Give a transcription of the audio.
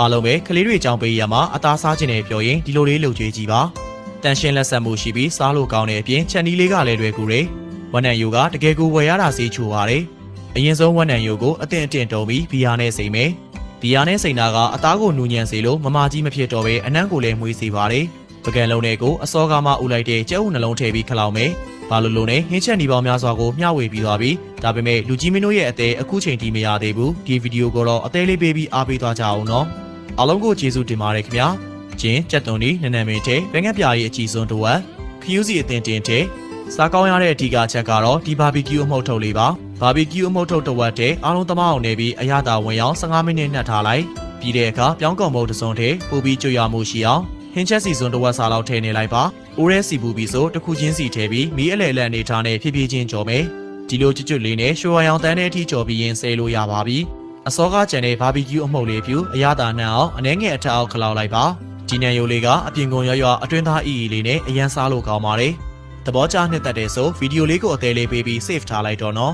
အားလုံးပဲကလေးတွေကြောင်းပေးရမှာအသားစားခြင်းနဲ့ပြောရင်ဒီလိုလေးလုပ်ကြွေးကြည့်ပါတန်ရှင်းလက်ဆက်မှုရှိပြီးစားလို့ကောင်းတဲ့အပြင်ချက်နီးလေးကလည်းတွေ့ကူတယ်ဝက်နံယိုကတကယ်ကိုဝယ်ရတာစီချိုပါတယ်အရင်ဆုံးဝက်နံယိုကိုအတင်အတင်တုံးပြီးဘီယာနဲ့စိမ့်မယ်ဘီယာနဲ့စိမ့်တာကအသားကိုနူညံစေလို့မမကြီးမဖြစ်တော့ပဲအနံ့ကိုလည်းမွေးစေပါတယ် ပကံလုံးလေးကိုအစောကားမှဥလိုက်တဲ့ကျဲဥနှလုံးထည့်ပြီးခလောင်မယ်ဘာလို့လို့နဲ့ဟင်းချက်နီပေါင်းများစွာကိုမျှဝေပြီးသွားပြီးဒါပေမဲ့လူကြီးမင်းတို့ရဲ့အသေးအခုချိန်ထိမရသေးဘူးဒီဗီဒီယိုကိုတော့အသေးလေးပေးပြီးအားပေးသွားကြအောင်နော်အားလုံးကိုကျေးဇူးတင်ပါတယ်ခင်ဗျာကျင်းကြက်သွန်ဒီနနမင်းထဲဘဲငက်ပြားရဲ့အကြည့်စွန်းတစ်ဝက်ခယူးစီအတင်တင်ထဲစားကောင်းရတဲ့အဓိကချက်ကတော့ဒီဘာဘီကျူအမှုတ်ထုတ်လေးပါဘာဘီကျူအမှုတ်ထုတ်တစ်ဝက်ထဲအားလုံးသမားအောင်နေပြီးအရသာဝင်အောင်15မိနစ်နှက်ထားလိုက်ပြီးတဲ့အခါပြောင်းကုန်မုတ်တစ်စုံထဲပို့ပြီးကြွရမှုရှိအောင် ဟင်းချက်စီစွန်းတစ်ဝက်စာလောက်ထည့်နေလိုက်ပါ။အိုးရဲစီပူပြီးဆိုတစ်ခုချင်းစီထည့်ပြီးမီးအလဲလက်အနေထားနဲ့ဖြည်းဖြည်းချင်းကြော်မယ်။ဒီလိုကျွတ်ကျွတ်လေးနဲ့ရွှေဝါရောင်တန်းတဲ့အထိကြော်ပြီးရင်ဆဲလို့ရပါပြီ။အစောကကြံတဲ့ဘာဘီကျူအမှုတ်လေးပြူအရသာနှံအောင်အနှဲငယ်အထက်အောက်ခလောက်လိုက်ပါ။ဒီနံယိုလေးကအပြင်ကုန်ရွရွအတွင်းသားအီအီလေးနဲ့အရန်စားလို့ကောင်းပါတယ်။သဘောကျနှစ်သက်တဲ့ဆိုဗီဒီယိုလေးကိုအသေးလေးပေးပြီး save ထားလိုက်တော့နော်